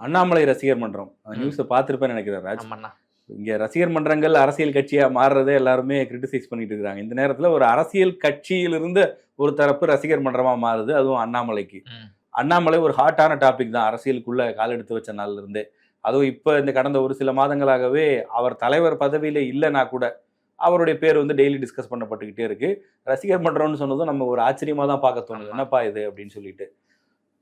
அண்ணாமலை ரசிகர் மன்றம். அந்த. நியூஸை பார்த்துருப்பேன்னு நினைக்கிறேன் ராஜ். இங்க ரசிகர் மன்றங்கள் அரசியல் கட்சியா மாறுறதே எல்லாருமே கிரிட்டிசைஸ் பண்ணிட்டு இருக்காங்க இந்த நேரத்துல ஒரு அரசியல் கட்சியிலிருந்து ஒரு தரப்பு ரசிகர் மன்றமா மாறுது அதுவும் அண்ணாமலைக்கு. அண்ணாமலை ஒரு ஹாட்டான டாபிக் தான். அரசியலுக்குள்ள கால் எடுத்து வச்ச நாள்ல இருந்தே அதுவும் இப்ப இந்த கடந்த ஒரு சில மாதங்களாகவே அவர் தலைவர் பதவியில இல்லைன்னா கூட அவருடைய பேர் வந்து டெய்லி டிஸ்கஸ் பண்ணப்பட்டுக்கிட்டே இருக்கு. ரசிகர் மன்றம்னு சொன்னதும் நம்ம ஒரு ஆச்சரியமா தான் பார்க்க தோணுது. என்னப்பா இது அப்படின்னு சொல்லிட்டு.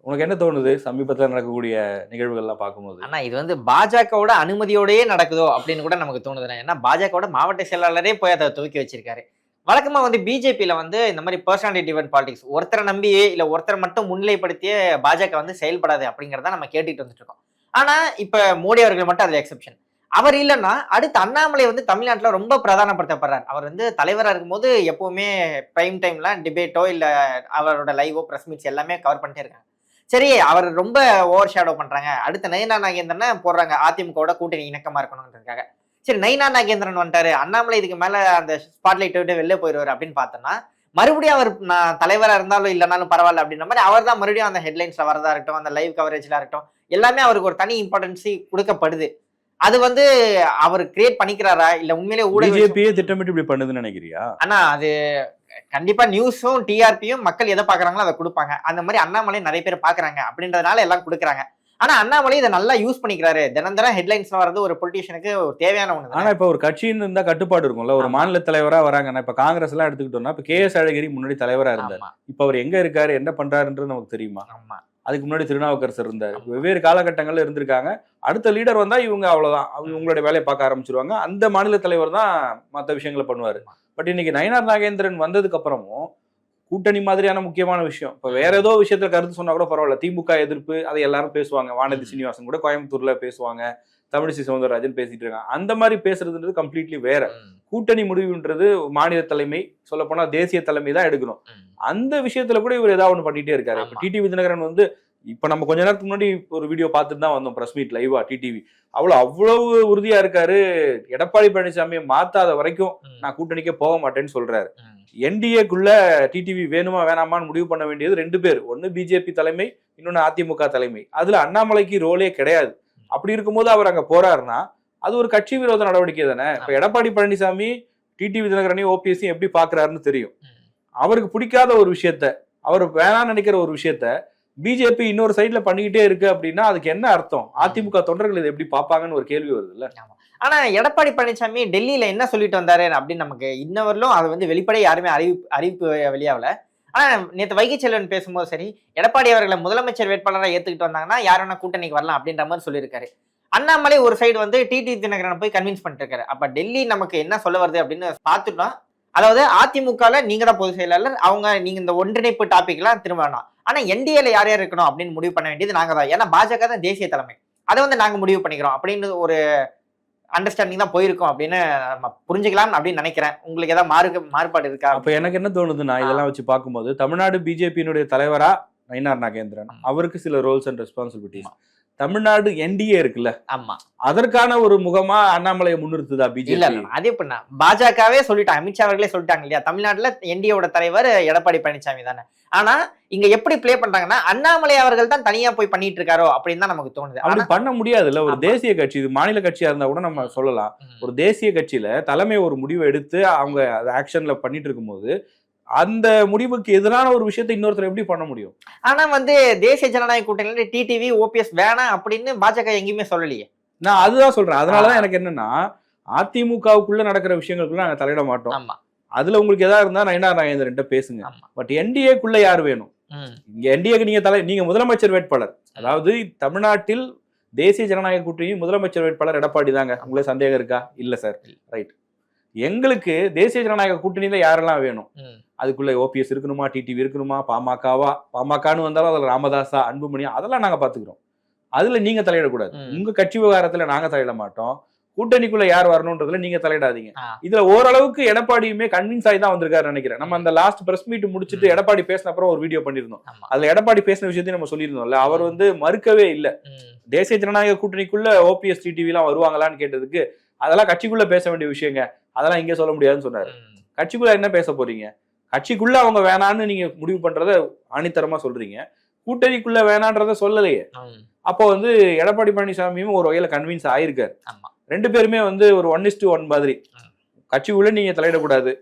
உனக்கு என்ன தோணுது? சமீபத்தில் நடக்கக்கூடிய நிகழ்வுகள்லாம் பார்க்கும்போது? ஆனால் இது வந்து பாஜகவோட அனுமதியோடயே நடக்குதோ அப்படின்னு கூட நமக்கு தோணுதுண்ணே. ஏன்னா பாஜகவோட மாவட்ட செயலாளரே போய் அதை துவக்கி வச்சிருக்காரு. வழக்கமாக வந்து பிஜேபியில் வந்து இந்த மாதிரி பர்சனாலிட்டி டிவன் பாலிடிக்ஸ் ஒருத்தரை நம்பி இல்லை ஒருத்தரை மட்டும் முன்னிலைப்படுத்தியே பாஜக வந்து செயல்படாது அப்படிங்கிறத நம்ம கேட்டுட்டு வந்துட்டு இருக்கோம். ஆனால் இப்போ மோடி அவர்கள் மட்டும் அதில் எக்ஸப்ஷன் அவர் இல்லைன்னா அடுத்து அண்ணாமலை வந்து தமிழ்நாட்டில் ரொம்ப பிரதானப்படுத்தப்படுறார். அவர் வந்து தலைவராக இருக்கும்போது எப்பவுமே ப்ரைம் டைம்லாம் டிபேட்டோ இல்லை அவரோட லைவோ பிரஸ் மீட்ஸ் எல்லாமே கவர் பண்ணிட்டே இருக்காங்க. சரி அவர் ரொம்ப ஓவர் ஷேடோ பண்றாங்க. அடுத்த நயனா நாகேந்திரனை போடுறாங்க. அதிமுகவோட கூட்டணி இணக்கமா இருக்கணுன்றதுக்காக சரி நைனா நாகேந்திரன் வந்துட்டாரு. அண்ணாமலை இதுக்கு மேல அந்த ஸ்பாட்லைட் விட்டு வெளில போயிடுவாரு அப்படின்னு பார்த்தோம்னா மறுபடியும் அவர் நான் தலைவரா இருந்தாலும் இல்லைனாலும் பரவாயில்ல அப்படின்ற மாதிரி அவர் தான் மறுபடியும் அந்த ஹெட்லைன்ஸ்ல வரதா இருக்கட்டும் அந்த லைவ் கவரேஜ்ல இருக்கட்டும் எல்லாமே அவருக்கு ஒரு தனி இம்பார்ட்டன்சி கொடுக்கப்படுது. அது வந்து அவர் கிரியேட் பண்ணிக்கிறாரா? இல்ல உண்மையிலேயே ஊடக திட்டமிட்டு இப்படி பண்ணுதுன்னு நினைக்கிறியா? ஆனா அது கண்டிப்பா நியூஸும் டிஆர்பியும் மக்கள் எதை பாக்குறாங்களோ அதை கொடுப்பாங்க. அந்த மாதிரி அண்ணாமலை நிறைய பேர் பாக்குறாங்க அப்படின்றதுனால எல்லாம் கொடுக்குறாங்க. ஆனா அண்ணாமலை இதை நல்லா யூஸ் பண்ணிக்கிறாரு. தினம் தினம் ஹெட்லைன்ஸ்ல வர்றது ஒரு பொலிட்டீஷியனுக்கு தேவையான ஒண்ணு ஆனா இப்ப ஒரு கட்சின்னு இருந்தா கட்டுப்பாடு இருக்கும்ல. ஒரு. மாநில தலைவரா வராங்கன்னா இப்ப காங்கிரஸ் எல்லாம் எடுத்துக்கிட்டோம்னா இப்ப கே எஸ் அழகிரி முன்னாடி தலைவரா இருந்தார். இப்ப அவர் எங்க இருக்காரு என்ன பண்றாருன்றது நமக்கு தெரியுமா? ஆமா. அதுக்கு முன்னாடி திருநாவுக்கரசர் இருந்தார். வெவ்வேறு காலகட்டங்கள்ல இருந்திருக்காங்க. அடுத்த லீடர் வந்தா இவங்க அவ்வளவுதான். அவங்க உங்களுடைய வேலையை பார்க்க ஆரம்பிச்சிருவாங்க. அந்த மாநில தலைவர் தான் மத்த விஷயங்களை பண்ணுவாரு. பட் இன்னைக்கு நயனார் நாகேந்திரன் வந்ததுக்கு அப்புறமும் கூட்டணி மாதிரியான முக்கியமான விஷயம். இப்ப வேற ஏதோ விஷயத்துல கருத்து சொன்னா கூட பரவாயில்ல. திமுக எதிர்ப்பு அதை எல்லாரும் பேசுவாங்க. வானதி. சீனிவாசன் கூட கோயம்புத்தூர்ல பேசுவாங்க. தமிழிசை சவுந்தரராஜன் பேசிட்டு இருக்காங்க. அந்த மாதிரி பேசுறதுன்றது கம்ப்ளீட்லி வேற. கூட்டணி முடிவுன்றது மாநில தலைமை சொல்ல போனா தேசிய தலைமை தான் எடுக்கணும். அந்த விஷயத்துல கூட இவர் ஏதாவது ஒன்று பண்ணிட்டே இருக்காரு. டிடிவி தினகரன் வந்து இப்ப நம்ம கொஞ்ச நேரத்துக்கு முன்னாடி ஒரு வீடியோ பார்த்துட்டு தான் வந்தோம் பிரஸ் மீட் லைவா டிடிவி அவ்வளவு அவ்வளவு உறுதியா இருக்காரு. எடப்பாடி பழனிசாமியை மாத்தாத வரைக்கும் நான் கூட்டணிக்கே போக மாட்டேன்னு சொல்றாரு. என்டிஏக்குள்ள டிடிவி வேணுமா வேணாமான்னு முடிவு பண்ண வேண்டியது ரெண்டு பேர். ஒன்னு பிஜேபி தலைமை இன்னொன்னு அதிமுக தலைமை. அதுல அண்ணாமலைக்கு ரோலே கிடையாது. அப்படி இருக்கும்போது அவர் அங்க போறாருன்னா அது ஒரு கட்சி விரோத நடவடிக்கை தானே? இப்ப எடப்பாடி பழனிசாமி டிடிவி தினகரனையும் ஓபிஎஸ்ஸையும் எப்படி பாக்குறாருன்னு தெரியும். அவருக்கு பிடிக்காத ஒரு விஷயத்த அவர் வேணாம்னு நினைக்கிற ஒரு விஷயத்த பிஜேபி இன்னொரு சைடுல பண்ணிக்கிட்டே இருக்கு அப்படின்னா அதுக்கு என்ன அர்த்தம்? அதிமுக தொண்டர்கள் இதை எப்படி பார்ப்பாங்கன்னு ஒரு கேள்வி வருது இல்ல ஆனா எடப்பாடி பழனிசாமி டெல்லியில என்ன சொல்லிட்டு வந்தாரு அப்படின்னு நமக்கு இன்ன வரலும் அது வந்து வெளிப்படை யாருமே அறிவிப்பு அறிவிப்பு வெளியாகல ஆனால் நேற்று வைகை செல்வன் பேசும்போது சரி எடப்பாடி அவர்களை முதலமைச்சர் வேட்பாளராக ஏற்றுக்கிட்டு வந்தாங்கன்னா யார் வேணா கூட்டணிக்கு வரலாம் அப்படின்ற மாதிரி சொல்லியிருக்காரு. அண்ணாமலை ஒரு சைடு வந்து டிடி தினகரனை போய் கன்வின்ஸ் பண்ணிட்டு இருக்காரு டெல்லி நமக்கு என்ன சொல்ல வருது அப்படின்னு பார்த்துட்டோம். அதாவது அதிமுகவில் நீங்கள் தான் பொதுச் செயலாளர் அவங்க நீங்கள் இந்த ஒன்றிணைப்பு டாபிக் திரும்ப வேணாம். ஆனால் என்டிஏல யார் யார் இருக்கணும் அப்படின்னு முடிவு பண்ண வேண்டியது நாங்கள் தான். ஏன்னா பாஜக தான் தேசிய தலைமை. அதை வந்து நாங்கள் முடிவு பண்ணிக்கிறோம் அப்படின்னு ஒரு அண்டர்ஸ்டாண்டிங் தான் போயிருக்கோம் அப்படின்னு நம்ம புரிஞ்சுக்கலாம் அப்படின்னு நினைக்கிறேன். உங்களுக்கு ஏதாவது மாறு மாறுபாடு இருக்கா? அப்ப எனக்கு என்ன தோணுதுன்னா இதெல்லாம் வச்சு பார்க்கும்போது தமிழ்நாடு பிஜேபியினுடைய தலைவரா நயினார் நாகேந்திரன். அவருக்கு சில roles and responsibilities Tamil Nadu NDA இருக்குல்ல? ஆமா. அதற்கான ஒரு முகமா அண்ணாமலையை முன்னிறுத்துதா இல்ல பிஜேபி இல்ல அது எப்படின்னா பாஜகவே சொல்லிட்டாங்க அமித்ஷா அவர்களே சொல்லிட்டாங்க இல்லையா? தமிழ்நாட்டுல என்டிஏவோட தலைவர் எடப்பாடி பழனிசாமி தானே. ஆனா இங்க எப்படி ப்ளே பண்றாங்கன்னா அண்ணாமலை அவர்கள் தான் தனியா போய் பண்ணிட்டு இருக்காரோ அப்படின்னு தான் நமக்கு தோணுது. அப்படி பண்ண முடியாதுல்ல. ஒரு ஆமா. தேசிய கட்சி இது மாநில கட்சியா இருந்தா கூட நம்ம சொல்லலாம். ஒரு தேசிய கட்சியில தலைமை ஒரு முடிவை எடுத்து அவங்க ஆக்ஷன்ல பண்ணிட்டு இருக்கும்போது அந்த முடிவுக்கு எதிரான ஒரு விஷயத்தை இன்னொருத்தர் எப்படி பண்ண முடியும்? ஆனா வந்து தேசிய ஜனநாயக கூட்டணியில டிடிவி ஓபிஎஸ் வேணாம் அப்படின்னு பாஜக எங்கேயுமே சொல்லலையே. நான் அதுதான் சொல்றேன். அதனாலதான். எனக்கு என்னன்னா அதிமுகவுக்குள்ள நடக்கிற விஷயங்களுக்குள்ள நாங்க தலையிட மாட்டோம். அதுல உங்களுக்கு எதா இருந்தா நயினார் நாகேந்திரன்ட்ட பேசுங்க. பட் என்டிஏக்குள்ள யார் வேணும்? இங்க என்டிஏக்கு நீங்க தலை நீங்க முதலமைச்சர் வேட்பாளர். அதாவது தமிழ்நாட்டில் தேசிய ஜனநாயக கூட்டணி முதலமைச்சர் வேட்பாளர் எடப்பாடி தாங்க. உங்களுக்கு சந்தேகம் இருக்கா? இல்ல சார். ரைட் எங்களுக்கு தேசிய ஜனநாயக கூட்டணியில யாரெல்லாம் வேணும்? அதுக்குள்ள ஓபிஎஸ் இருக்கணுமா டிடிவி இருக்கணுமா பாமகவா? பாமகன்னு வந்தாலும் அதுல ராமதாஸா அன்புமணியா அதெல்லாம் நாங்க பாத்துக்கிறோம். அதுல நீங்க தலையிடக்கூடாது. உங்க கட்சி விவகாரத்துல நாங்க தலையிட மாட்டோம். கூட்டணிக்குள்ள யார் வரணும்ன்றதுல நீங்க தலையிடாதீங்க. இதுல ஓரளவுக்கு எடப்பாடியுமே கன்வின்ஸ் ஆகி தான் வந்திருக்காரு நினைக்கிறேன். நம்ம அந்த லாஸ்ட் பிரஸ் மீட் முடிச்சுட்டு. எடப்பாடி பேசின அப்புறம் ஒரு வீடியோ பண்ணிருந்தோம் அதுல எடப்பாடி பேசின விஷயத்தையும் நம்ம சொல்லியிருந்தோம்ல. அவர் வந்து மறுக்கவே இல்ல. தேசிய ஜனநாயக கூட்டணிக்குள்ள ஓபிஎஸ் டிடிவி எல்லாம் வருவாங்களான்னு கேட்டதுக்கு அதெல்லாம் கட்சிக்குள்ள பேச வேண்டிய விஷயங்க. அதெல்லாம் இங்க சொல்ல முடியாதுன்னு சொன்னாரு. கட்சிக்குள்ள என்ன பேச போறீங்க? கட்சிக்குள்ள அவங்க வேணான்னு நீங்க முடிவு பண்றத ஆணித்தரமா சொல்றீங்க. கூட்டணிக்குள்ள வேணான்றத சொல்லலையே. அப்போ வந்து எடப்பாடி பழனிசாமியும் ஒரு வகையில கன்வின்ஸ் ஆயிருக்காரு. ரெண்டு பேருமே வந்து ஒரு ஒன் இஸ் ஒன் மாதிரி. கட்சிக்குள்ள நீங்க தலையிடக்கூடாது.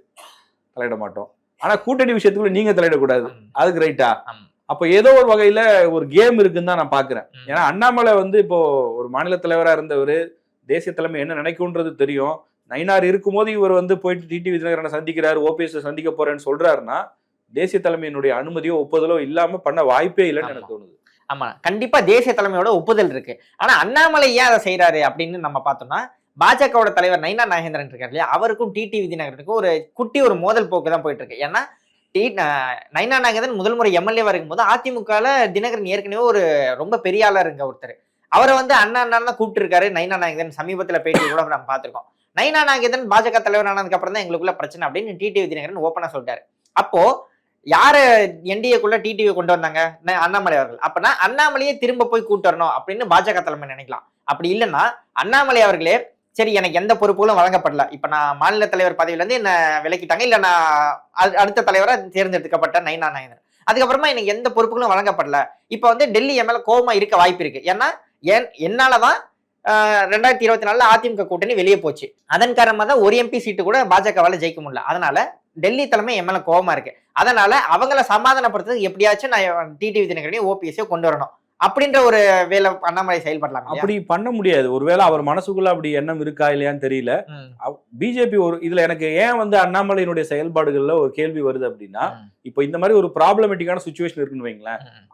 தலையிட மாட்டோம். ஆனா கூட்டணி விஷயத்துக்குள்ள நீங்க தலையிடக்கூடாது. அதுக்கு ரைட்டா. அப்ப ஏதோ ஒரு வகையில ஒரு கேம் இருக்குன்னு தான் நான் பாக்குறேன். ஏன்னா அண்ணாமலை வந்து இப்போ ஒரு மாநில தலைவரா இருந்தவர் தேசிய தலைமை என்ன நினைக்கும்ன்றது தெரியும். நயினார் இருக்கும்போது இவர் வந்து போயிட்டு டிடிவி தினகரனை சந்திக்கிறாரு ஓபிஎஸ் சந்திக்க போறேன்னு சொல்றாருன்னா தேசிய தலைமையினுடைய அனுமதியோ ஒப்புதலோ இல்லாம பண்ண வாய்ப்பே இல்லைன்னு எனக்கு தோணுது. ஆமா. கண்டிப்பா தேசிய தலைமையோட ஒப்புதல் இருக்கு. ஆனா அண்ணாமலை ஏன் அதை செய்யறாரு அப்படின்னு நம்ம பார்த்தோம்னா பாஜகவோட தலைவர் நைனா நாகேந்திரன் இருக்காரு இல்லையா? அவருக்கும் டிடி விதிநகரனுக்கும் ஒரு குட்டி ஒரு மோதல் போக்கு தான் போயிட்டு இருக்கு. ஏன்னா டி ந- நைனா நாகேந்திரன் முதல் முறை எம்எல்ஏவா இருக்கும்போது அதிமுகல தினகரன் ஏற்கனவே ஒரு ரொம்ப பெரிய ஆளா இருங்க ஒருத்தர். அவரை வந்து அண்ணா அண்ணா தான் கூப்பிட்டு இருக்காரு நைனா நாயகன் சமீபத்தில் பேட்டி கூட நம்ம பார்த்துருக்கோம். நைனா நாயகன் பாஜக தலைவர் ஆனதுக்கு அப்புறம் தான் எங்களுக்குள்ள பிரச்சனை அப்படின்னு டிடிவி தினகரன் ஓப்பனாக சொல்லிட்டாரு. அப்போ யாரு என்டிஏக்குள்ள டிடிவி கொண்டு வந்தாங்க? அண்ணாமலை அவர்கள். அப்பனா அண்ணாமலையே திரும்ப போய் கூட்டு வரணும் அப்படின்னு பாஜக தலைமை நினைக்கலாம். அப்படி இல்லைன்னா அண்ணாமலை அவர்களே சரி எனக்கு எந்த பொறுப்புகளும் வழங்கப்படல. இப்போ நான் மாநில தலைவர் பதவியிலேருந்து என்னை விலக்கிட்டாங்க? இல்லை நான் அடுத்த தலைவராக தேர்ந்தெடுக்கப்பட்ட நைனா நாயகன் அதுக்கப்புறமா எனக்கு எந்த பொறுப்புகளும் வழங்கப்படல. இப்போ வந்து டெல்லி எம்எல்ஏ கோபமாக இருக்க வாய்ப்பு இருக்கு. ஏன்னா என் என்னாலதான் ஆஹ், ரெண்டாயிரத்தி இருபத்தி நாலுல அதிமுக கூட்டணி வெளியே போச்சு. அதன் காரணமா தான் ஒரு எம்பி சீட்டு கூட பாஜகவால ஜெயிக்க முடியல. அதனால டெல்லி தலைமை என் மேல கோபமா இருக்கு. அதனால அவங்கள சமாதானப்படுத்துறதுக்கு எப்படியாச்சும் நான் டிடிவி தினகரனையும் ஓபிஎஸ்ஸையும் கொண்டு வரணும். அப்படின்ற ஒரு வேலை அண்ணாமலை செயல்படலாம்? அப்படி பண்ண முடியாது. ஒருவேளை அவர் மனசுக்குள்ள அப்படி எண்ணம் இருக்கா இல்லையான்னு தெரியல. பிஜேபி ஒரு இதுல எனக்கு ஏன் வந்து அண்ணாமலையினுடைய செயல்பாடுகள்ல ஒரு கேள்வி வருது அப்படின்னா இப்போ இந்த மாதிரி ஒரு ப்ராப்ளமேட்டிக்கான சுச்சுவேஷன் இருக்குன்னு வைங்களேன் ம்,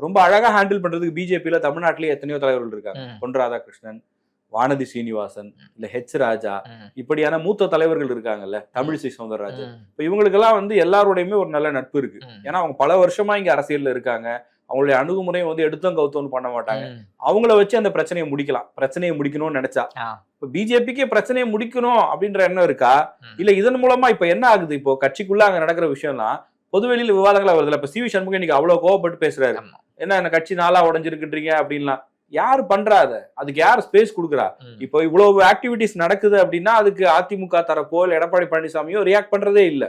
ரொம்ப அழகா ஹேண்டில் பண்றதுக்கு பிஜேபியில தமிழ்நாட்டிலேயே எத்தனையோ தலைவர்கள் இருக்காங்க. பொன் ராதாகிருஷ்ணன் வானதி சீனிவாசன் இல்ல ஹெச் ராஜா இப்படியான மூத்த தலைவர்கள் இருக்காங்கல்ல தமிழிசை சவுந்தரராஜன். இப்போ இவங்களுக்கெல்லாம் வந்து எல்லாரோடையுமே ஒரு நல்ல நட்பு இருக்கு. ஏன்னா அவங்க பல வருஷமா இங்க அரசியல்ல இருக்காங்க. அவங்களுடைய அணுகுமுறையும் வந்து எடுத்தோம் கவுத்தோன்னு பண்ண மாட்டாங்க. அவங்கள வச்சு அந்த பிரச்சனையை முடிக்கலாம். பிரச்சனையை முடிக்கணும்னு நினைச்சா. இப்ப பிஜேபிக்கு பிரச்சனையை முடிக்கணும் அப்படின்ற எண்ணம் இருக்கா. இல்ல இதன் மூலமா இப்ப என்ன ஆகுது? இப்போ கட்சிக்குள்ள அங்க நடக்கிற விஷயம்லாம் பொதுவெளியில விவாதங்களா வருதுல இப்ப சி வி சண்முகம் இன்னைக்கு அவ்வளவு கோவப்பட்டு பேசுறாரு. என்ன என்ன கட்சி நாளா உடஞ்சிருக்குன்றீங்க அப்படின்லாம். யாரு பண்றா அத அதுக்கு யார் ஸ்பேஸ் கொடுக்குறா? இப்போ இவ்வளவு ஆக்டிவிட்டிஸ் நடக்குது அப்படின்னா அதுக்கு அதிமுக தரப்போ இல்ல எடப்பாடி பழனிசாமியோ ரியாக்ட் பண்றதே இல்ல.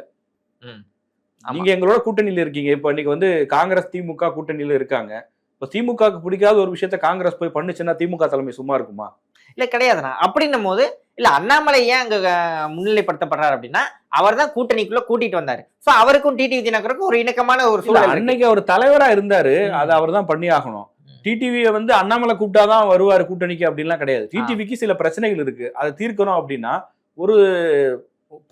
நீங்க எங்களோட கூட்டணியில இருக்கீங்க. இப்போ இன்னைக்கு வந்து காங்கிரஸ் திமுக கூட்டணியில இருக்காங்க. இப்போ திமுகக்கு பிடிக்காத ஒரு விஷயத்த காங்கிரஸ் போய் பண்ணுச்சுன்னா திமுக தலைமை சும்மா இருக்குமா? இல்ல கிடையாதுண்ணா அப்படின்னும் போது இல்ல அண்ணாமலை ஏன் அங்க முன்னிலைப்படுத்தப்படுறாரு அப்படின்னா அவர் தான் கூட்டணிக்குள்ள கூட்டிட்டு வந்தாரு. சோ அவருக்கும் டிடிவி தினகருக்கும் ஒரு இணக்கமான ஒரு சூழல். அன்னைக்கு அவர் தலைவரா இருந்தாரு. அதை அவர் தான் பண்ணி ஆகணும். டிடிவியை வந்து அண்ணாமலை கூப்பிட்டாதான் வருவாரு கூட்டணிக்கு அப்படின்லாம் கிடையாது. டிடிவிக்கு சில பிரச்சனைகள் இருக்கு. அதை தீர்க்கணும் அப்படின்னா ஒரு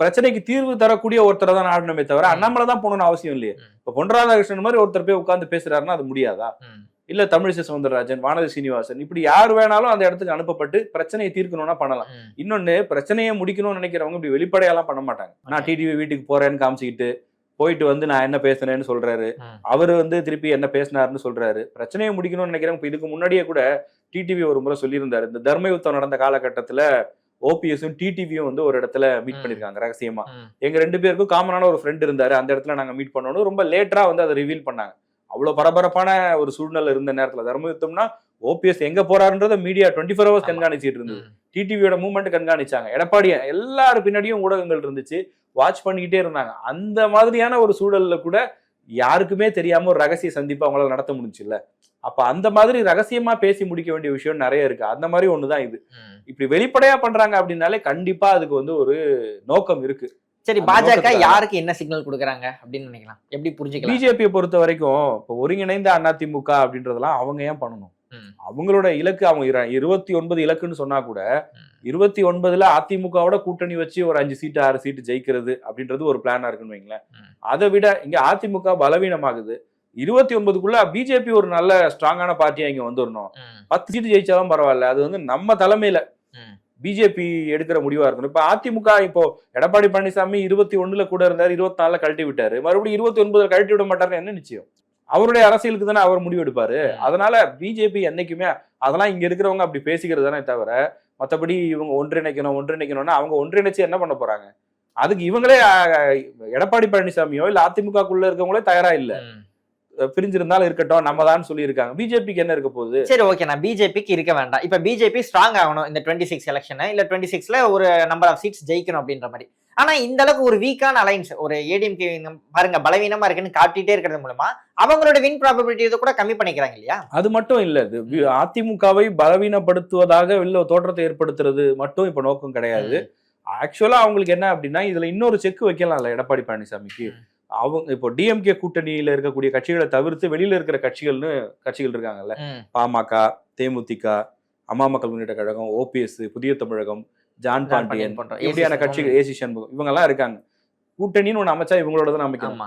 பிரச்சனைக்கு தீர்வு தரக்கூடிய ஒருத்தரை தான் நாடணுமே தவிர. அண்ணாமலை தான் போகணும்னு அவசியம் இல்லையே. இப்ப பொன் ராதாகிருஷ்ணன் மாதிரி ஒருத்தர் போய் உட்கார்ந்து பேசுறாருன்னா அது முடியாதா? இல்ல தமிழிசை சவுந்தரராஜன் வானதி சீனிவாசன் இப்படி யார் வேணாலும் அந்த இடத்துக்கு அனுப்பப்பட்டு பிரச்சனையை தீர்க்கணும்னா பண்ணலாம். இன்னொன்னு பிரச்சனையை முடிக்கணும்னு நினைக்கிறவங்க இப்படி வெளிப்படையாலாம் பண்ண மாட்டாங்க. நான். டிடிவி வீட்டுக்கு போறேன்னு காமிச்சிக்கிட்டு போயிட்டு வந்து நான் என்ன பேசுனேன்னு சொல்றாரு. அவர் வந்து திருப்பி என்ன பேசினாருன்னு சொல்றாரு. பிரச்சனையை முடிக்கணும்னு நினைக்கிறவங்க இப்ப இதுக்கு முன்னாடியே கூட டிடிவி ஒரு முறை சொல்லியிருந்தாரு. இந்த தர்ம யுத்தம் நடந்த காலகட்டத்துல ஓபிஎஸும் டிடிவியும் வந்து ஒரு இடத்துல மீட் ம். பண்ணிருக்காங்க ரகசியமா. எங்க ரெண்டு பேருக்கும் காமனான ஒரு ஃப்ரெண்ட் இருந்தாரு. அந்த இடத்துல நாங்க மீட் பண்ணணும் ரொம்ப லேட்டரா வந்து அதை ரிவீல் பண்ணாங்க. அவ்வளவு பரபரப்பான ஒரு சூழ்நிலை இருந்த நேரத்துல தர்ம யுத்தம்னா ஓபிஎஸ் எங்க போறாருன்றத மீடியா டுவெண்ட்டி ஃபோர் ஹவர்ஸ். கண்காணிச்சிட்டு இருந்தது. டிடிவியோட மூவ்மெண்ட் கண்காணிச்சாங்க. எடப்பாடி எல்லாரு பின்னாடியும் ஊடகங்கள் இருந்துச்சு. வாட்ச் பண்ணிக்கிட்டே இருந்தாங்க. அந்த மாதிரியான ஒரு சூழல்ல கூட யாருக்குமே தெரியாம ஒரு ரகசிய சந்திப்பு அவங்களால நடத்த முடிஞ்சுல்ல. அப்ப அந்த மாதிரி ரகசியமா பேசி முடிக்க வேண்டிய விஷயம் நிறைய இருக்கு. அந்த மாதிரி ஒண்ணுதான் இது. இப்படி வெளிப்படையா பண்றாங்க அப்படின்னாலே கண்டிப்பா அதுக்கு வந்து ஒரு நோக்கம் இருக்கு. சரி பாஜக யாருக்கு என்ன சிக்னல் கொடுக்குறாங்க அப்படின்னு நினைக்கலாம். எப்படி புரிஞ்சுக்கலாம்? பிஜேபியை பொறுத்த வரைக்கும் இப்போ ஒருங்கிணைந்த அதிமுக அப்படின்றதெல்லாம் அவங்க ஏன் பண்ணணும். அவங்களோட இலக்கு அவங்க இர- இருபத்தி ஒன்பது இலக்குன்னு சொன்னா கூட. இருபத்தி ஒன்பதுல அதிமுகவோட கூட்டணி வச்சு ஒரு அஞ்சு சீட்டு ஆறு சீட்டு ஜெயிக்கிறது அப்படின்றது ஒரு பிளானா இருக்குன்னு வைங்களேன். அதை விட இங்க அதிமுக பலவீனமாகுது. இருபத்தி ஒன்பதுக்குள்ள பிஜேபி ஒரு நல்ல ஸ்ட்ராங்கான பார்ட்டியா இங்க வந்துடணும் பத்து சீட்டு ஜெயிச்சாலும் பரவாயில்ல. அது வந்து நம்ம தலைமையில. பிஜேபி எடுக்கிற முடிவா இருக்கணும். இப்ப அதிமுக இப்போ எடப்பாடி பழனிசாமி இருபத்தி ஒண்ணுல கூட இருந்தாரு இருபத்தி நாலுல கழட்டி விட்டாரு. மறுபடியும் இருபத்தி ஒன்பதுல கழட்டி விட மாட்டாருன்னு என்ன நிச்சயம்? அவருடைய அரசியலுக்கு தானே அவர் முடிவு எடுப்பாரு? ம். அதனால பிஜேபி என்னைக்குமே அதெல்லாம் இங்க இருக்கிறவங்க அப்படி பேசிக்கிறது தானே தவிர மத்தபடி இவங்க ஒன்றிணைக்கணும் ஒன்றிணைக்கணும்னா அவங்க ஒன்றிணைச்சு என்ன பண்ண போறாங்க? அதுக்கு இவங்களே எடப்பாடி பழனிசாமியோ இல்ல அதிமுகக்குள்ள இருக்கவங்களே தயாரா இல்ல. பிரிஞ்சிருந்தாலும் இருக்கட்டும் நம்ம தான் சொல்லி இருக்காங்க பிஜேபிக்கு என்ன இருக்க போகுது? சரி ஓகே நான் பிஜேபிக்கு இருக்க வேண்டாம். இப்ப பிஜேபி ஸ்ட்ராங் ஆகணும் இந்த டுவெண்ட்டி சிக்ஸ் எலெக்ஷன் இல்ல டுவெண்ட்டி சிக்ஸ்ல ஒரு நம்பர் ஆஃப் சீட்ஸ் ஜெயிக்கணும் அப்படின்ற மாதிரி. ஆனா இந்த அளவுக்கு ஒரு வீக்கான அலைன்ஸ் ஒரு ஏடிஎம்கே பாருங்க பலவீனமா இருக்குன்னு காட்டிட்டே இருக்கிறது மூலமா அவங்களோட வின் ப்ராபபிலிட்டி கூட கம்மி பண்ணிக்கிறாங்க இல்லையா? அது மட்டும் இல்ல இது அதிமுகவை பலவீனப்படுத்துவதாக ஒரு தோற்றத்தை ஏற்படுத்துறது மட்டும் இப்ப நோக்கம் கிடையாது. ஆக்சுவலா அவங்களுக்கு என்ன அப்படின்னா இதுல இன்னொரு செக் வைக்கலாம்ல எடப்பாடி பழனிசாமிக்கு. அவங்க இப்போ டிஎம்கே கூட்டணியில இருக்கக்கூடிய கட்சிகளை தவிர்த்து வெளியில இருக்கிற கட்சிகள்னு கட்சிகள் இருக்காங்கல்ல. பாமக தேமுதிக அம்மா மக்கள் முன்னேற்ற கழகம் ஓபிஎஸ் புதிய தமிழகம் ஜான் பாண்டியன் இப்படியான கட்சிகள் ஏசி சண்முகம் இவங்க எல்லாம் இருக்காங்க. கூட்டணின்னு ஒண்ணு அமைச்சா இவங்களோட தான் அமைக்கணும்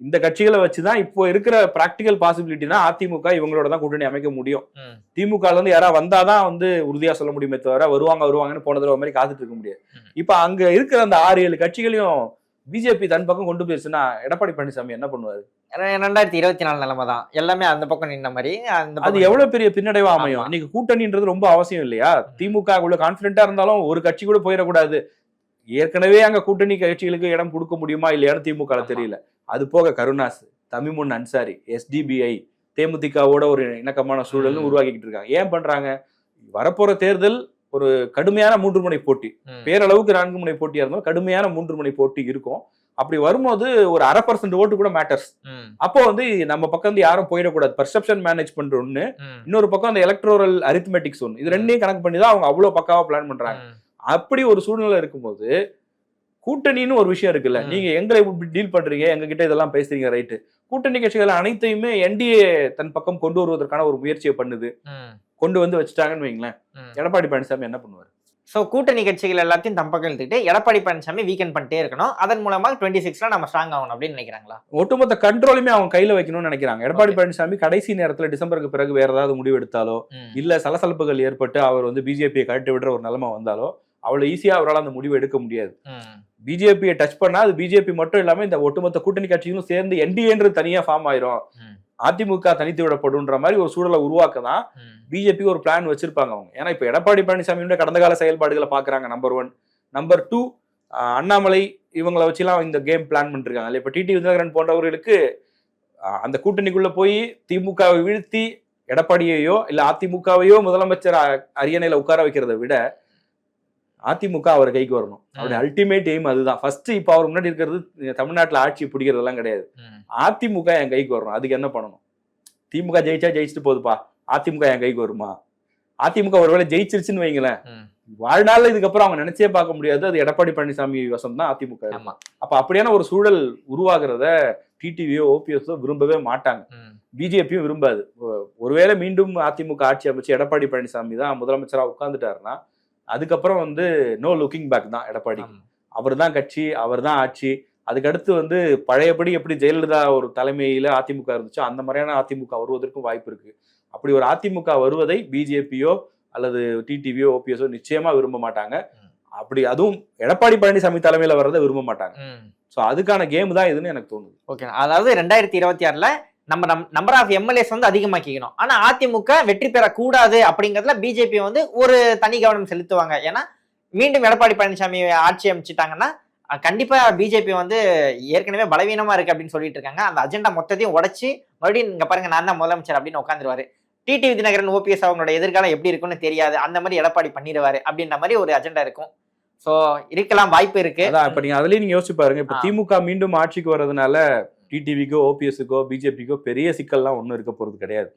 இந்த கட்சிகளை வச்சுதான் இப்போ இருக்கிற பிராக்டிகல் பாசிபிலிட்டினா அதிமுக இவங்களோட தான் கூட்டணி அமைக்க முடியும். திமுக இருந்து யாராவது வந்தாதான் வந்து உறுதியா சொல்ல முடியுமே தவிர வருவாங்க வருவாங்கன்னு போன தடவை மாதிரி காத்துட்டு இருக்க முடியாது. இப்ப அங்க இருக்கிற அந்த ஆறு ஏழு கட்சிகளையும் பிஜேபி தன் பக்கம் கொண்டு போயிருச்சுன்னா எடப்பாடி பழனிசாமி என்ன பண்ணுவாரு? ரெண்டாயிரத்தி இருபத்தி நாலு நிலைமை தான் எல்லாமே அந்த பக்கம் நின்ன மாதிரி அந்த அது எவ்வளவு பெரிய பின்னடைவா அமையும். இன்னைக்கு கூட்டணின்றது ரொம்ப அவசியம் இல்லையா? திமுக உள்ள கான்பிடண்டா இருந்தாலும் ஒரு கட்சி கூட போயிடக்கூடாது. ஏற்கனவே அங்க கூட்டணி கட்சிகளுக்கு இடம் கொடுக்க முடியுமா இல்லையான்னு திமுக. தெரியல. அது போக கருணாஸ் தமிமுன் அன்சாரி எஸ்டிபிஐ தேமுதிகவோட ஒரு இணக்கமான சூழல்னு. உருவாக்கிட்டு இருக்காங்க. ஏன் பண்றாங்க? வரப்போற தேர்தல் ஒரு கடுமையான மூன்று முனை போட்டி. பேரளவுக்கு நான்கு முனை போட்டியா இருந்தாலும் கடுமையான மூன்று முனை போட்டி இருக்கும். அப்படி வரும்போது ஒரு அரை பர்சன்ட் ஓட்டு கூட மேட்டர்ஸ் அப்போ வந்து நம்ம பக்கம் வந்து யாரும் போயிடக்கூடாது. பர்செப்ஷன் மேனேஜ்மெண்ட் ஒண்ணு ம், இன்னொரு பக்கம் அந்த எலக்ட்ரோரல் அரித்மெட்டிக்ஸ் ஒன்று இது ரெண்டையும் கணக்கு பண்ணி தான் அவங்க அவ்வளோ பக்காவா பிளான் பண்றாங்க. அப்படி ஒரு சூழ்நிலை இருக்கும்போது கூட்டணின்னு ஒரு விஷயம் இருக்குல்ல. நீங்க எங்களை டீல் பண்றீங்க எங்க கிட்ட இதெல்லாம் பேசுறீங்க ரைட்டு கூட்டணி கட்சிகள் அனைத்தையுமே என்டிஏ தன் பக்கம் கொண்டு வருவதற்கான ஒரு முயற்சியை பண்ணுது. கொண்டு வந்து வச்சுட்டாங்கன்னு வைங்களேன். எடப்பாடி பழனிசாமி என்ன பண்ணுவார்? சோ கூட்டணி கட்சிகள் எல்லாத்தையும் தம் பக்கம் இழுத்துக்கிட்டு எடப்பாடி பழனிசாமி வீக்கெண்ட் பண்ணிட்டே இருக்கணும். அதன் மூலமா டுவெண்ட்டி சிக்ஸ்ல நம்ம ஸ்ட்ராங் ஆகணும் அப்படின்னு நினைக்கிறாங்களா? ஒட்டுமொத்த கண்ட்ரோலுமே அவங்க கையில வைக்கணும்னு நினைக்கிறாங்க. எடப்பாடி. பழனிசாமி கடைசி நேரத்துல டிசம்பருக்கு பிறகு வேற ஏதாவது முடிவு எடுத்தாலோ இல்ல சலசலப்புகள் ஏற்பட்டு அவர் வந்து பிஜேபியை கழட்டி விடுற ஒரு நிலைமை வந்தாலோ அவ்வளவு ஈஸியா அவரால் அந்த முடிவு எடுக்க முடியாது. பிஜேபியை டச் பண்ணா அது பிஜேபி மட்டும் இல்லாம இந்த ஒட்டுமொத்த கூட்டணி கட்சிகளும் சேர்ந்து என்டிஏன்றது தனியா ஃபார்ம் ஆயிரும். அதிமுக தனித்து விடப்படுன்ற மாதிரி ஒரு சூழலை உருவாக்க தான் பிஜேபி ஒரு பிளான் வச்சிருப்பாங்க அவங்க. ஏன்னா இப்ப எடப்பாடி பழனிசாமியோட கடந்த கால செயல்பாடுகளை பாக்குறாங்க number one number two Annamalai இவங்களை வச்சுலாம் இந்த கேம் பிளான் பண்ணிருக்காங்க. இல்ல இப்ப டிடி விஜயகரன் போன்றவர்களுக்கு அந்த கூட்டணிக்குள்ள போய் திமுகவை வீழ்த்தி எடப்பாடியையோ இல்ல அதிமுகவையோ முதலமைச்சர் அரியணையில உட்கார வைக்கிறதை விட அதிமுக அவர் கைக்கு வரணும். அவருடைய அல்டிமேட் எய்ம் அதுதான். ஃபர்ஸ்ட் இப்ப அவர் முன்னாடி இருக்கிறது தமிழ்நாட்டுல ஆட்சி பிடிக்கிறதெல்லாம் கிடையாது. அதிமுக என் கைக்கு வரணும். அதுக்கு என்ன பண்ணணும்? திமுக ஜெயிச்சா ஜெயிச்சுட்டு போகுதுப்பா அதிமுக என் கைக்கு வருமா? அதிமுக ஒருவேளை ஜெயிச்சிருச்சுன்னு வைங்களேன். ம். வாழ்நாள்ல இதுக்கப்புறம் அவங்க நினைச்சே பார்க்க முடியாது. அது எடப்பாடி பழனிசாமி வசம் தான் அதிமுக. அப்ப அப்படியான ஒரு சூழல் உருவாகிறத டிடிவியோ ஓபிஎஸ்ஓ விரும்பவே மாட்டாங்க. பிஜேபியும் விரும்பாது. ஒருவேளை மீண்டும் அதிமுக ஆட்சி அமைச்சு எடப்பாடி பழனிசாமி தான் முதலமைச்சரா உட்கார்ந்துட்டாருன்னா அதுக்கப்புறம் வந்து நோ லுக்கிங் பேக் தான் எடப்பாடி. அவர் தான் கட்சி அவர் தான் ஆட்சி. அதுக்கடுத்து வந்து பழையபடி எப்படி ஜெயலலிதா ஒரு தலைமையில அதிமுக இருந்துச்சோ அந்த மாதிரியான அதிமுக வருவதற்கும் வாய்ப்பு இருக்கு. அப்படி ஒரு அதிமுக வருவதை பிஜேபியோ அல்லது டிடிவியோ ஓபிஎஸோ நிச்சயமா விரும்ப மாட்டாங்க. அப்படி அதுவும் எடப்பாடி பழனிசாமி தலைமையில வர்றதை விரும்ப மாட்டாங்க. சோ அதுக்கான கேம் தான் இதுன்னு எனக்கு தோணுது. ஓகே அதாவது ரெண்டாயிரத்தி இருபத்தி ஆறுல நம்ம நம்பர் ஆஃப் எம்எல்ஏஸ் வந்து அதிகமாக்கிக்கணும். ஆனா அதிமுக வெற்றி பெறக்கூடாது அப்படிங்கறதுல பிஜேபி வந்து ஒரு தனி கவனம் செலுத்துவாங்க. ஏன்னா மீண்டும் எடப்பாடி பழனிசாமி ஆட்சி அமைச்சிட்டாங்கன்னா அஹ், கண்டிப்பா பிஜேபி வந்து ஏற்கனவே பலவீனமா இருக்கு அப்படின்னு சொல்லிட்டு இருக்காங்க. அந்த அஜெண்டா மொத்தத்தையும் உடைச்சு மறுபடியும் இங்க பாருங்க நான் தான் முதலமைச்சர் அப்படின்னு உட்காந்துருவாரு. டிடி விதிநகரன் ஓபிஎஸ் அவங்களோட எதிர்காலம் எப்படி இருக்கும்னு தெரியாது. அந்த மாதிரி எடப்பாடி பண்ணிடுவாரு அப்படின்ற மாதிரி ஒரு அஜெண்டா இருக்கும். சோ இருக்கலாம் வாய்ப்பு இருக்கு. அதான் இப்ப நீங்க அதுலயும் நீங்க யோசிச்சு பாருங்க. இப்ப. திமுக மீண்டும் ஆட்சிக்கு வர்றதுனால டிடிவிக்கோ ஓபிஎஸ்க்கோ பிஜேபிக்கோ பெரிய சிக்கல்லாம் ஒண்ணும் இருக்க போறது கிடையாது.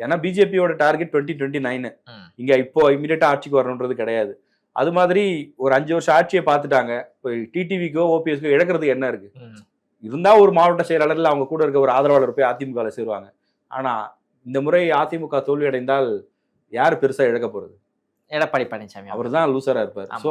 ஏன்னா பிஜேபியோட டார்கெட் டுவெண்ட்டி டுவெண்ட்டி நைனு. இங்க இப்போ இமீடியட்டா ஆட்சிக்கு வரணுன்றது கிடையாது. அது மாதிரி ஒரு அஞ்சு வருஷம் ஆட்சியை பார்த்துட்டாங்க. இப்போ டிடிவிக்கோ ஓபிஎஸ்க்கோ இழக்கிறதுக்கு என்ன இருக்கு? ம். இருந்தா ஒரு மாவட்ட செயலாளர்ல அவங்க கூட இருக்க ஒரு ஆதரவாளர் போய் அதிமுக சேருவாங்க. ஆனா இந்த முறை அதிமுக தோல்வி அடைந்தால் யார் பெருசா இழக்க போறது? எடப்பாடி பழனிசாமி. அவர் தான் லூசரா இருப்பார். ஆமா.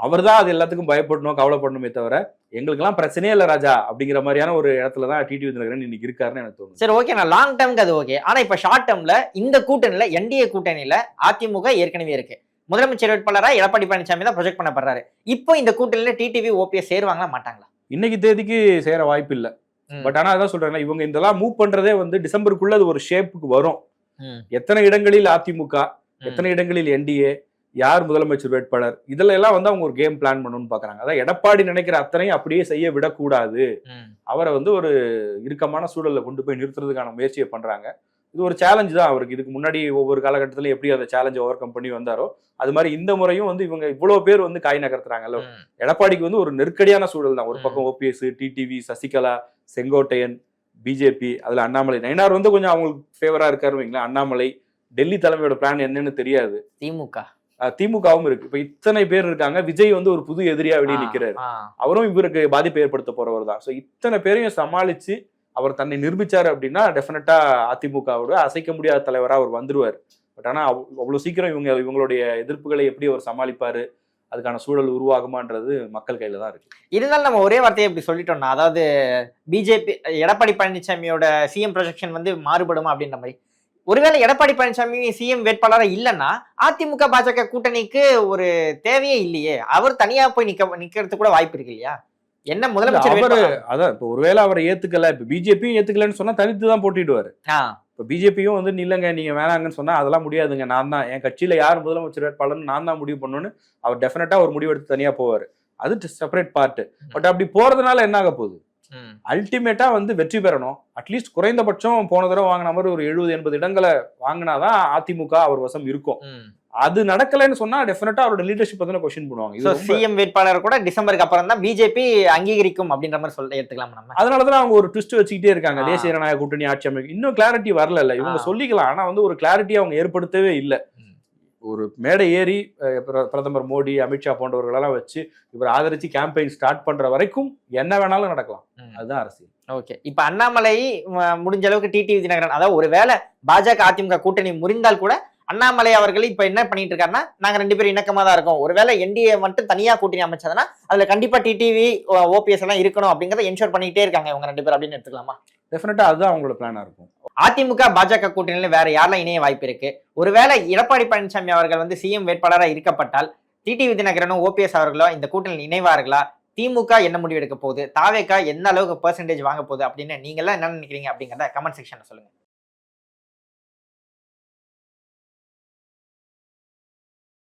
அவர் தான் அது எல்லாத்துக்கும் பயப்படணும் கவலைப்படணுமே தவிர எங்களுக்கெல்லாம் பிரச்சனையே இல்லை ராஜா அப்படிங்கிற மாதிரியான ஒரு இடத்துல தான் டிடி விதிநகரன் இன்னைக்கு இருக்காருன்னு எனக்கு தோணுது. சரி ஓகே நான் லாங் டேர்ம்க்கு அது ஓகே ஆனா இப்ப ஷார்ட் டேர்ம்ல இந்த கூட்டணியில என்டிஏ கூட்டணியில அதிமுக ஏற்கனவே இருக்கு. முதலமைச்சர் வேட்பாளரா எடப்பாடி பழனிசாமி தான் ப்ரொஜெக்ட் பண்ணப்படுறாரு இப்போ இந்த கூட்டணியில டிடிவி ஓபிஎஸ் சேருவாங்களா மாட்டாங்களா? இன்னைக்கு தேதிக்கு சேர வாய்ப்பு இல்ல. பட் ஆனா அதான் சொல்றேன் இவங்க இதெல்லாம் மூவ் பண்றதே வந்து டிசம்பருக்குள்ள அது ஒரு ஷேப்புக்கு வரும். எத்தனை இடங்களில் அதிமுக எத்தனை இடங்களில் என்டிஏ யார் முதலமைச்சர் வேட்பாளர்? இதுல எல்லாம் வந்து அவங்க ஒரு கேம் பிளான் பண்ணணும்னு பாக்குறாங்க. அதான் எடப்பாடி நினைக்கிற அத்தனையும் அப்படியே செய்ய விடக்கூடாது. அவரை வந்து ஒரு இறுக்கமான சூழல்ல கொண்டு போய் நிறுத்துறதுக்கான முயற்சியை பண்றாங்க. இது ஒரு சேலஞ்ச் தான் அவருக்கு. இதுக்கு முன்னாடி ஒவ்வொரு காலகட்டத்தில் எப்படி அந்த சேலஞ்சை ஓவர் கம் பண்ணி வந்தாரோ அது மாதிரி இந்த முறையும் வந்து இவங்க இவ்வளவு பேர் வந்து காய் நகர்த்துறாங்கல்ல. எடப்பாடிக்கு வந்து ஒரு நெருக்கடியான சூழல் தான். ஒரு. பக்கம் OPS TTV Sasikala Sengottaiyan BJP அதுல அண்ணாமலை. நயினார் வந்து கொஞ்சம் அவங்களுக்கு ஃபேவரா இருக்காரு வைங்களேன். அண்ணாமலை டெல்லி தலைமையோட பிளான் என்னன்னு தெரியாது. திமுக. திமுகவும் இருக்கு. இப்ப இத்தனை பேர் இருக்காங்க. விஜய் வந்து ஒரு புது எதிரியா வெளியே நிக்கிறாரு. அவரும் இவருக்கு பாதிப்பை ஏற்படுத்த போறவர் தான். ஸோ இத்தனை பேரையும் சமாளிச்சு அவர் தன்னை நிரூபிச்சாரு அப்படின்னா டெஃபினட்டா அதிமுகவோட அசைக்க முடியாத தலைவரா அவர் வந்துருவார். பட் ஆனா அவ்- அவ்வளவு சீக்கிரம் இவங்க இவங்களுடைய எதிர்ப்புகளை எப்படி அவர் சமாளிப்பாரு அதுக்கான சூழல் உருவாகுமான்றது மக்கள் கையில தான் இருக்கு. இருந்தாலும் நம்ம ஒரே வார்த்தையை இப்படி சொல்லிட்டோம்னா அதாவது பிஜேபி எடப்பாடி பழனிசாமியோட சிஎம் ப்ரொஜெக்ஷன் வந்து மாறுபடுமா அப்படின்ற மாதிரி. ஒருவேளை எடப்பாடி பழனிசாமி சிஎம் வேட்பாளரா இல்லைன்னா அதிமுக பாஜக கூட்டணிக்கு ஒரு தேவையே இல்லையே. அவர் தனியா போய் நிக்க நிக்கிறதுக்கு கூட வாய்ப்பு இருக்கு இல்லையா? என்ன முதலமைச்சர் அவரு? அதான் இப்போ ஒருவேளை அவரை ஏத்துக்கல இப்ப பிஜேபியும் ஏத்துக்கலன்னு சொன்னா தனித்து தான் போட்டிடுவாரு இப்போ பிஜேபியும் வந்து இல்லைங்க நீங்க வேணாங்கன்னு சொன்னா அதெல்லாம் முடியாதுங்க நான் தான். என் கட்சியில யார் முதலமைச்சர் வேட்பாளர்னு நான் தான் முடிவு பண்ணணும்னு அவர் டெஃபினட்டா ஒரு முடிவு எடுத்து தனியா போவார். அது செப்பரேட் பார்ட் பட் அப்படி போறதுனால என்ன ஆக போகுது? அல்டிமேட்டா வந்து வெற்றி பெறணும். அட்லீஸ்ட் குறைந்தபட்சம் போன தடவை வாங்கின மாதிரி ஒரு எழுபது எண்பது இடங்களை வாங்கினாதான் அதிமுக அவர் வசம் இருக்கும். அது நடக்கலைன்னு சொன்னா டெஃபினட்டா அவரோட லீடர்ஷிப் பத்தின கொஸ்டின் பண்ணுவாங்க இது சிஎம் வேட்பாளர் கூட டிசம்பருக்கு அப்புறம் தான் பிஜேபி அங்கீகரிக்கும் அப்படின்ற மாதிரி சொல்ல எடுத்துக்கலாம் நம்ம. அதனாலதான் அவங்க ஒரு ட்விஸ்ட் வச்சுக்கிட்டே இருக்காங்க. தேசிய ஜனநாயக கூட்டணி ஆட்சி அமைக்கும் இன்னும் கிளாரிட்டி வரல இல்ல. இவங்க. சொல்லிக்கலாம். ஆனா வந்து ஒரு கிளாரிட்டி அவங்க ஏற்படுத்தவே இல்ல. ஒரு மேடை ஏறி பிரதமர் மோடி அமித்ஷா போன்றவர்களெல்லாம் வச்சு இவர் ஆதரிச்சு கேம்பெயின் ஸ்டார்ட் பண்ற வரைக்கும் என்ன வேணாலும் நடக்கலாம். அதுதான் அரசியல். ஓகே. இப்ப அண்ணாமலை முடிஞ்ச அளவுக்கு டிடிவி தினகரன் அதாவது ஒருவேளை பாஜக அதிமுக கூட்டணி முறிந்தால் கூட அண்ணாமலை அவர்கள் இப்ப என்ன பண்ணிட்டு இருக்காருன்னா நாங்க ரெண்டு பேரும் இணக்கமா தான் இருக்கோம். ஒருவேளை என்டிஏ மட்டும் தனியா கூட்டணி அமைச்சதுன்னா அதுல கண்டிப்பா டிடிவி ஓபிஎஸ் எல்லாம் இருக்கணும் அப்படிங்கறத என்ஷோர் பண்ணிட்டே இருக்காங்க இவங்க ரெண்டு பேரும் அப்படின்னு எடுத்துக்கலாமா? டெஃபினட்டா அதுதான் அவங்களோட பிளானா இருக்கும். அதிமுக பாஜக கூட்டணியில வேற யாரெல்லாம் இணைய வாய்ப்பு இருக்கு? ஒருவேளை எடப்பாடி பழனிசாமி அவர்கள் வந்து சிஎம் வேட்பாளராக இருக்கப்பட்டால் டிடிவி தினகரனும் ஓபிஎஸ் அவர்களோ இந்த கூட்டணியில் இணைவார்களா? திமுக என்ன முடிவு எடுக்க போகுது? தாவேக்கா எந்த அளவுக்கு பெர்சன்டேஜ் வாங்க போகுது? அப்படின்னு நீங்க எல்லாம் என்ன நினைக்கிறீங்க அப்படிங்கறத கமெண்ட் செக்ஷன்ல சொல்லுங்க.